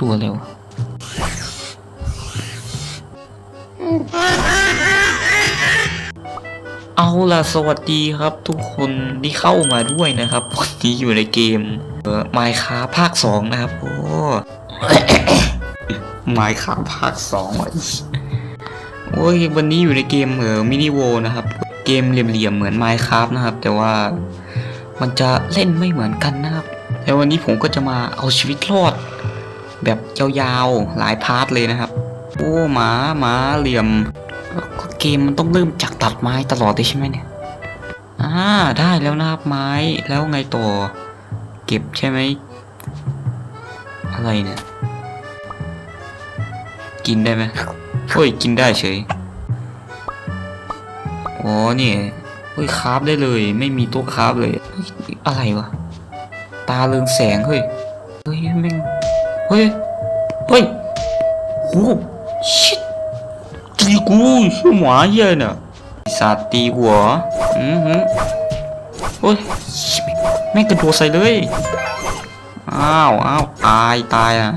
ตัวเร็วเอาล่ะสวัสดีครับทุกคนที่เข้ามาด้วยนะครับ วันนี้อยู่ในเกมเอ่อ Minecraft ภาค2นะครับ โอ้ Minecraft ภาค2ว่ะโอ้ยวันนี้อยู่ในเกมเออมินิโวนะครับ เกมเหลี่ยมๆเหมือน Minecraft นะครับ แต่ว่ามันจะเล่นไม่เหมือนกันนะครับแต่วันนี้ผมก็จะมาเอาชีวิตรอด แบบยาวๆหลายพาร์ทเลยนะครับ โอ้หมาหมาเหลี่ยม เกมมันต้องเริ่มจากตัดไม้ตลอดเลยใช่ไหมเนี่ยอ่าได้แล้วนะครับไม้แล้วไงต่อ เก็บใช่ไหมอะไรเนี่ย กินได้ไหมเฮ้ยกินได้เฉยอ๋อเนี่ยเฮ้ยคราฟได้เลย ไม่มีตัวคราฟเลยอะไรวะ ตาเรืองแสงเฮ้ยเฮ้ยแม่ง เฮ้ย เฮ้ยโอ้ชิตตีกูชื่อหมาเหี้ยน่ะไอ้สัตว์ตีหัวอือหือโอ้ยแม่งกระโดดใส่เลย อ้าวอ้าวตายตายอะ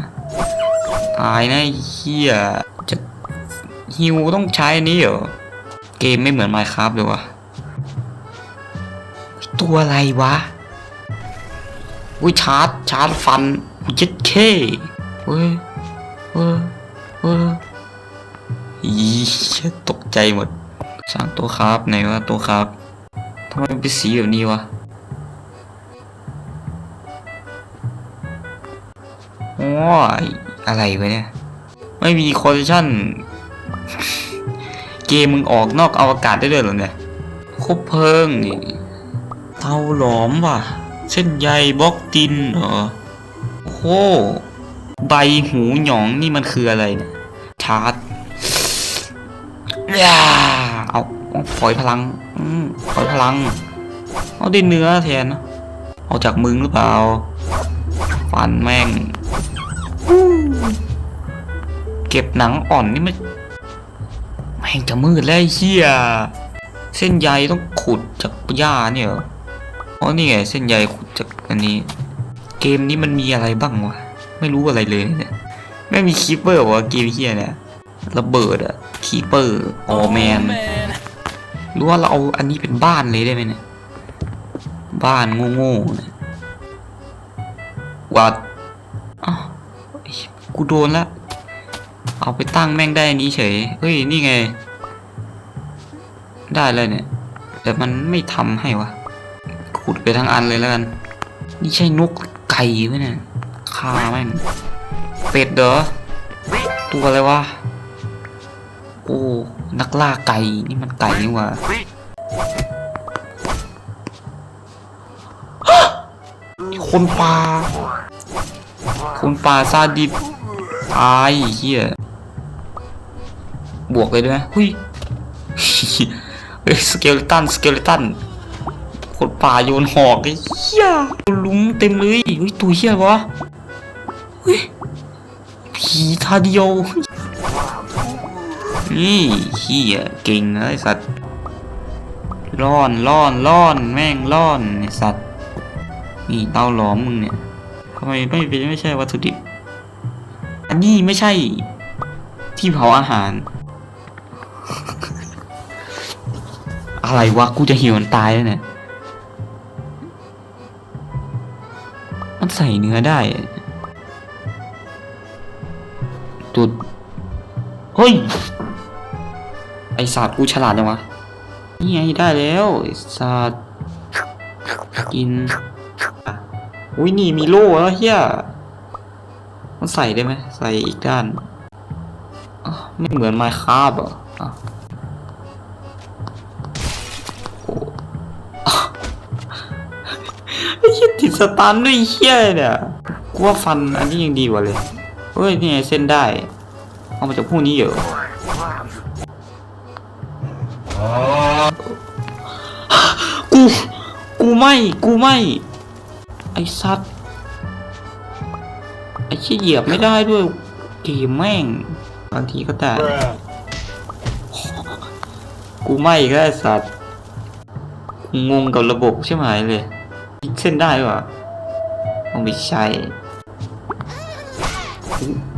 ตายนะไอ้เฮียจะฮิวต้องใช้อันนี้เหรอ เกมไม่เหมือน Minecraft เลยวะตัวอะไรวะ อุ้ยชาร์จชาร์จฟันเจ็ดเค เฮ้ยเฮ้ยเฮ้ยอีตกใจหมด สร้างตัวครับไหนวะตัวครับทำไมเป็นสีแบบนี้วะโอ้ยอะไรวะเนี่ย ไม่มีคอลเลคชั่น เกมมึงออกนอกอวกาศได้ด้วยเหรอเนี่ยคบเพลิงนี่เตาหลอมว่ะ เส้นใยบล็อกดินเหรอโอ้ ใบหูหยองนี่มันคืออะไรเนี่ยชาร์จเอาเอาปล่อยพลังปล่อยพลัง เอาได้เนื้อแทนเอาจากมึงหรือเปล่า ฟันแม่ง เก็บหนังอ่อนนี่ไม่แม่งจะมืดแล้วเฮียเส้นใยต้องขุดจากหญ้าเนี่ยเหรออ๋อนี่ไงเส้นใยขุดจากอันนี้ เกมนี้มันมีอะไรบ้างวะ ไม่รู้อะไรเลยเนี่ยไม่มีคีปเปอร์วะเกมเฮียเนี่ยระเบิดอะคีเปอร์ออแมนหรือว่าเราเอาอันนี้เป็นบ้านเลยได้ไหมเนี่ยบ้านโง่ๆเนี่ยวัดอ้าวกูโดนละเอาไปตั้งแม่งได้นนี้เฉยเฮ้ยนี่ไง ได้เลยเนี่ยแต่มันไม่ทำให้วะขุดไปทั้งอันเลยแล้วกัน นี่ใช่นกไก่ไหมเนี่ย ฆ่าแม่งเป็ดเหรอตัวอะไรวะโอ้นักล่าไก่นี่มันไก่นี่ว่คนป่าคนป่าซาดิสตายเฮียบวกเลยด้วยไหมหุยเฮ้ยสเกลตันสเกลตันคนป่าโยนหอกไอ้เฮียลุ้งเต็มเลยเฮ้ยตัวเฮียวะ ผีทาเดียวนี่เฮียเก่งนะไอสัตว์ร่อนร่อนร่อนแม่งร่อนไอสัตว์นี่เตาหลอมมึงเนี่ยทำไมไม่เป็นไม่ใช่วัตถุดิบ อันนี้ไม่ใช่ที่เผาอาหาร อะไรวะกูจะหิวมันตายแล้วเนี่ย มันใส่เนื้อได้ ตุดเฮ้ย ไอสัตว์กูฉลาดจังวะ นี่ไงได้แล้วไอสัตว์กินอุ้ยนี่มีโล่แล้วเฮียมันใส่ได้ไหมใส่อีกด้านไม่เหมือนไมค์คาบอะโอ้อ้าวไอ้เหี้ยติดสตันด้วยเฮียเนี่ยกูว่าฟันอันนี้ยังดีกว่าเลย เฮ้ยนี่ไงเส้นได้เอามาจากพวกนี้เหรอกู กูไม่ กูไม่ ไอ้สัตว์ ไอ้ชี่ยเหยียบไม่ได้ด้วยเกมแม่ง บางทีก็ได้กูไม่ก็ไอ้สัตว์ งงกับระบบใช่ไหมเลย เส้นได้ปะต้องไปใช้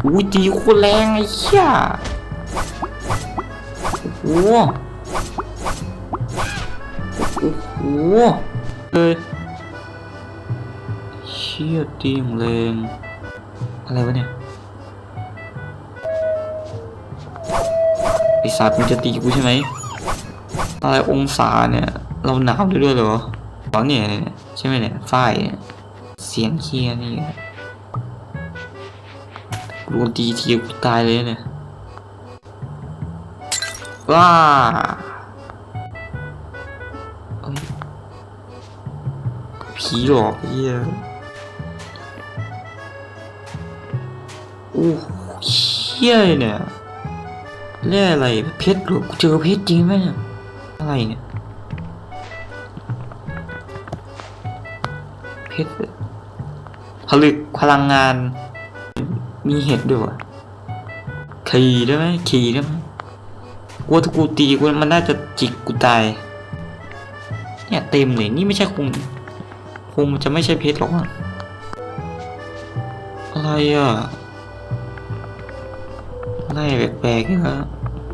อุ้ตีโคตรแรงไอ้เหี้ยโอ้โหโอ้โหเลยเชี่ยตีอย่างแรงอะไรวะเนี่ยไอสัตว์มันจะตีกูใช่ไหมอะไรองศาเนี่ย เราหนาวด้วยด้วยเหรออ๋อนเนี่ยใช่ไหมเนี่ยฝ้ายเนี่ยเสียงเคียนี่ โดนตีทีกูตายเลยเนี่ยว้าผีหลอกเหี้ยโอ้เชี่ยเลยเนี่ยเรียกอะไรเพชรหรือเจอเพชรจริงไหมเนี่ยอะไรเนี่ยเพชรผลึกพลังงาน มีเห็ดด้วยวะขี่ได้ไหมขี่ได้ไหมกลัวถ้ากูตีกูมันน่าจะจิกกูตาย เนี่ยเต็มเลยนี่ไม่ใช่คงคงจะไม่ใช่เพชรหรอกอะอะไรอะอะไรแปลกๆอีกแล้ว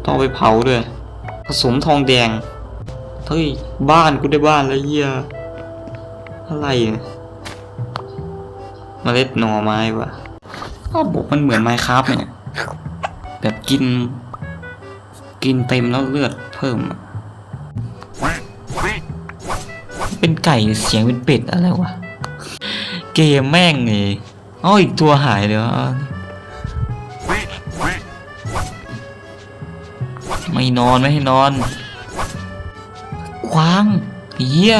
ต้องไปเผาด้วยผสมทองแดงเฮ้ยบ้านกูได้บ้านแล้วเฮียอะไรเนี่ยเมล็ดหน่อไม้วะ ก็บอกมันเหมือนไม้ครับเนี่ย แบบกิน กินเต็มแล้วเลือดเพิ่ม เป็นไก่เสียงเป็นเป็ดอะไรวะ เกมแม่งนี่อ้ออีกตัวหายเลยวไม่นอนไม่ให้นอน กวางเหี้ย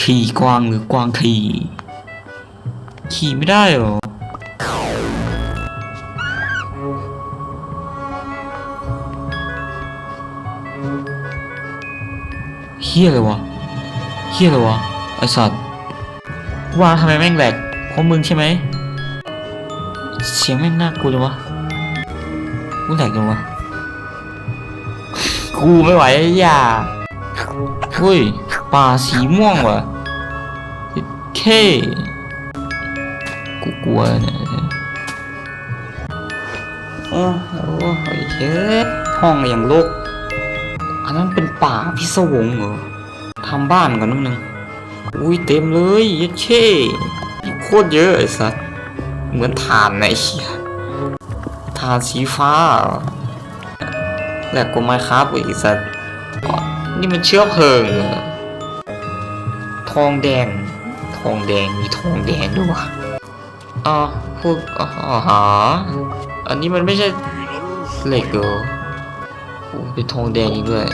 ขี่กวางหรือกวางขี่ขี่ไม่ได้หรอ เฮียเลยวะเฮียเลยวะไอสัตว์ว่าทำไมแม่งแหลกเพราะมึงใช่ไหมเสียงแม่งน่ากลัวเลยวะกูแหลกเลยวะกูไม่ไหวแล้วอย่าเฮ้ยป่าสีม่วงวะเคกูกลัวเนี่ยโอ้โหเฮ้ยห้องอย่างโลก อันนั้นเป็นป่าพิศวงเหรอทำบ้านกันนิดนึงอุ้ยเต็มเลยยัดเช่โคตรเยอะไอ้สัสเหมือนฐานไหนเชี่ยฐานสีฟ้าแหลกกว่าไม้ครับไอ้สัสนี่มันเชื้อเพลิงเหรอทองแดง ทองแดงมีทองแดงด้วยวะอ๋อพวกอ๋อหาอันนี้มันไม่ใช่เหล็กเหรอ โอ้เป็นทองแดงอีกด้วย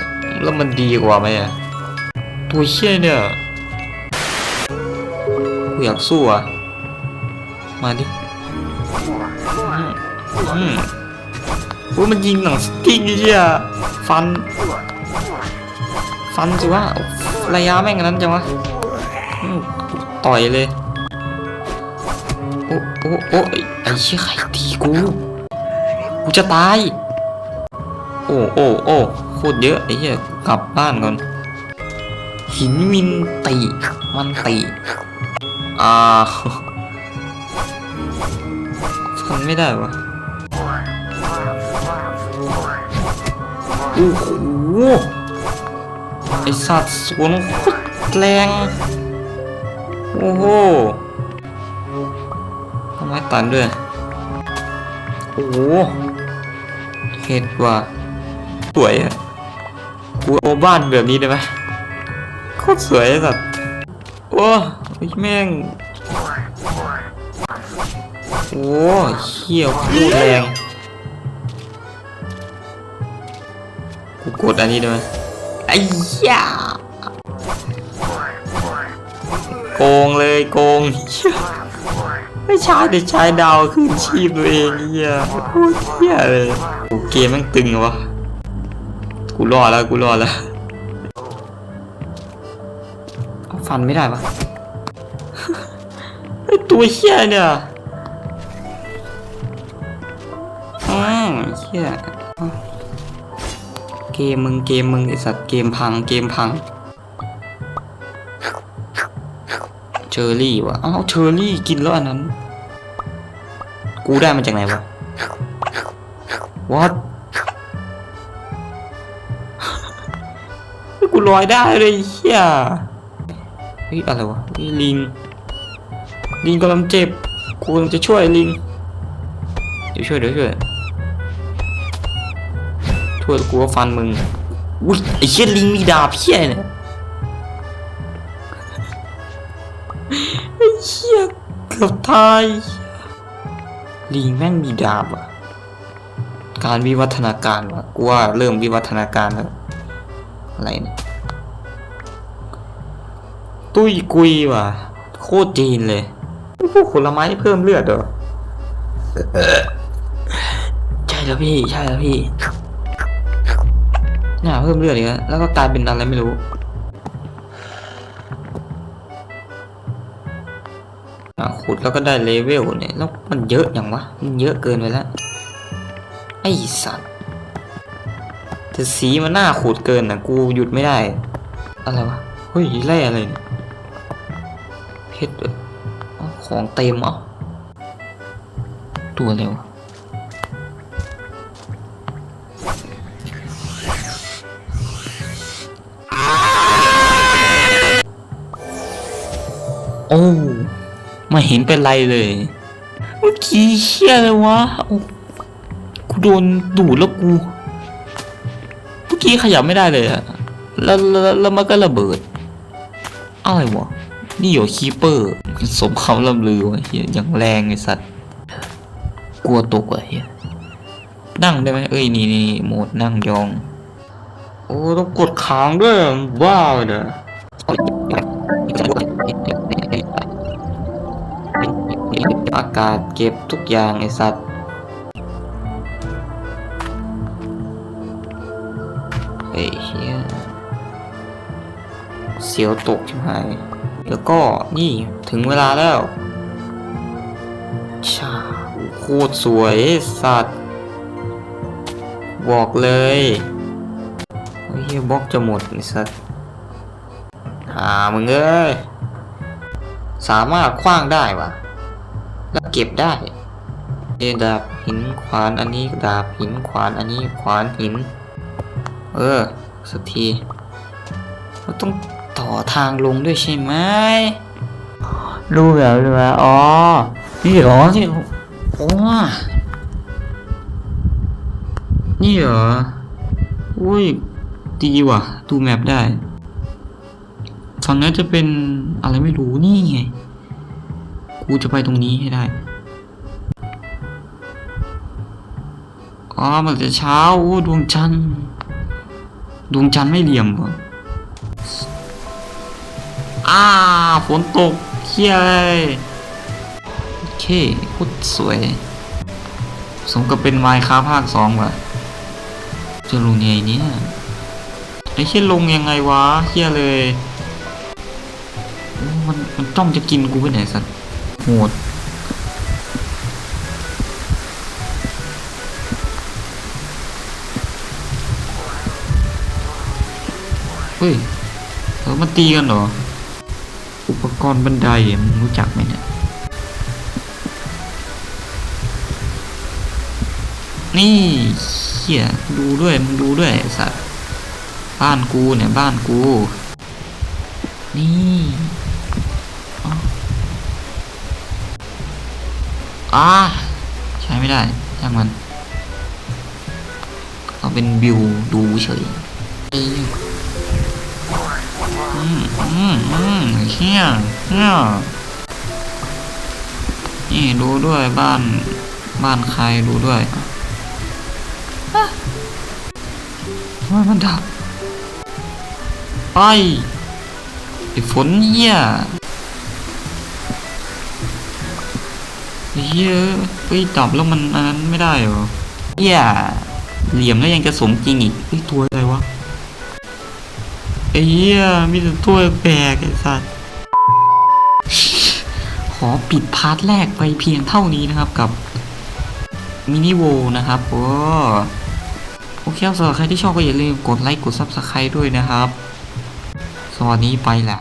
แล้วมันดีกว่าไหมอะตัวเชี่ยเนี่ยกูอยากสู้อะ มาดิอืมอืมโอ้มันยิงหนังสติ๊กเชี่ยฟัน ฟันสิวะระยะแม่งนั้นจังวะต่อยเลย โอ้โอ้โอ้ไอ้ไอ้เชี่ยใครตีกู กูจะตาย โอ้โอ้โอ้โคตรเยอะไอ้เหี้ยกลับบ้านก่อน หินมินติมันติอ่าฟันไม่ได้วะโอ้โหไอสัตว์สวนโคตรแรงโอ้โหทำไมตันด้วย โอ้โหเห็ดว่ะ สวยอะกูเอาบ้านแบบนี้ได้ไหมโคตรสวยสัตว์โอ้ยแม่งโอ้เขี้ยวโคตรแรงกูกดอันนี้ได้ไหมไอ้ยาโกงเลยโกงไม่ใช่แต่ใช้ดาวคืนชีพตัวเองเฮียโคตรเฮียเลยเกมแม่งตึงวะ กูรอดแล้วกูรอดแล้วฟันไม่ได้ปะไอตัวเฮียเนี่ยอืมเฮียเกมมึงเกมมึงไอสัตว์เกมพังเกมพังเชอร์รี่วะอ้าวเชอร์รี่กินแล้วอันนั้น กูได้มาจากไหนวะ what ลอยได้เลยเฮียเฮ้ยอะไรวะเฮ้ยลิง ลิงกำลังเจ็บกูกำลังจะช่วยลิง เดี๋ยวช่วยเดี๋ยวช่วยช่วยกูว่าฟันมึง อุ้ยไอ้เชี่ยลิงมีดาบเพี้ยเนี่ยไอ้เชี่ยเกือบตายลิงแม่งมีดาบอะ การวิวัฒนาการว่ะกูว่าเริ่มวิวัฒนาการแล้ว อะไรเนี่ย ตุ้ยกุยว่ะ โคตรจีนเลยพวกผลไม้เพิ่มเลือดเหรอใช่แล้วพี่ใช่แล้วพี่น่าเพิ่มเลือดอีกแล้วแล้วก็กลายเป็นอะไรไม่รู้ขุดแล้วก็ได้เลเวลเนี่ยแล้วมันเยอะอย่างวะมันเยอะเกินไปแล้วไอ้สัตว์แต่สีมันน่าขุดเกินนะกูหยุดไม่ได้ อะไรวะเฮ้ยแร่อะไรเนี่ย เพชรเออของเต็มอะตัวอะไรวโอ้ไม่เห็นเป็นไรเลยเมื่อกี้เชี่ยเลยวะกูโดนดูดแล้วกูเมื่อกี้ขยับไม่ได้เลยอะแล้วแล้วแล้วมันก็ระเบิดอะไรวะ นี่เหรอคีเปอร์ สมคำล่ำลือวะเฮียอย่างแรงไอ้สัตว์ กลัวตกว่ะเฮียนั่งได้ไหมเอ้ยนี่นี่โหมดนั่งยอง โอ้ต้องกดค้างด้วยว้าวเลยนะอากาศเก็บทุกอย่างไอสัตว์เฮ้เฮียเสียวตกใช่ไหม แล้วก็นี่ถึงเวลาแล้วชาโคตรสวยไอ้สัตว์ บอกเลยเฮ้ยเฮียบล็อกจะหมดไอ้สัตว์หามึงเอ้ย สามารถคว้างได้วะแล้วเก็บได้เอดาบหินขวานอันนี้ดาบหินขวานอันนี้ขวานหิน เออ สักทีเราต้อง ต่อทางลงด้วยใช่ไหมรู้แล้วรู้แล้วอ๋อ นี่เหรอที่โอ้นี่เหรออุ้ยดีว่ะ ดูแมปได้ฝั่งนั้นจะเป็นอะไรไม่รู้นี่ไง กูจะไปตรงนี้ให้ได้ อ๋อมันจะเช้าดวงจันทร์ ดวงจันทร์ไม่เหลี่ยมเหรอ อ่าฝนตกเฮียเลยโอเคโคตรสวย สมกับเป็นไมค์ค้าภาคสองว่ะจะลงยังไงเนี่ยไอ้เฮียลงยังไงวะเฮียเลยมันมันจ้องจะกินกูไปไหนสัตว์โหดเฮ้ยเออมันตีกันเหรอ กรณ์บันไดมึงรู้จักไหมเนี่ยนี่เขี่ยดูด้วยมึงดูด้วยสัตว์บ้านกูเนี่ยบ้านกู นี่อ๋ออ่าใช้ไม่ได้ช่างมันเอาเป็นวิวดูเฉย อืมอืมอืมอืมเฮียเฮียนี่ดูด้วยบ้านบ้านใครดูด้วยฮะทำไมมันดับ ไปไอ้ฝนเหี้ยไอ้เหี้ยเฮ้ยดับแล้วมันอันนั้นไม่ได้เหรอเหี้ยเหลี่ยมแล้วยังจะสมจริงอีกเฮ้ยตัวอะไรวะไอ้เหี้ยมีแต่ตัวแปลกไอ้สัสขอปิดพาร์ทแรกไปเพียงเท่านี้นะครับกับมินิโวนะครับโอ้โอเคครับสำหรับใครที่ชอบก็อย่าลืมกดไลค์กดซับสไครต์ด้วยนะครับ สวัสดีไปแหละ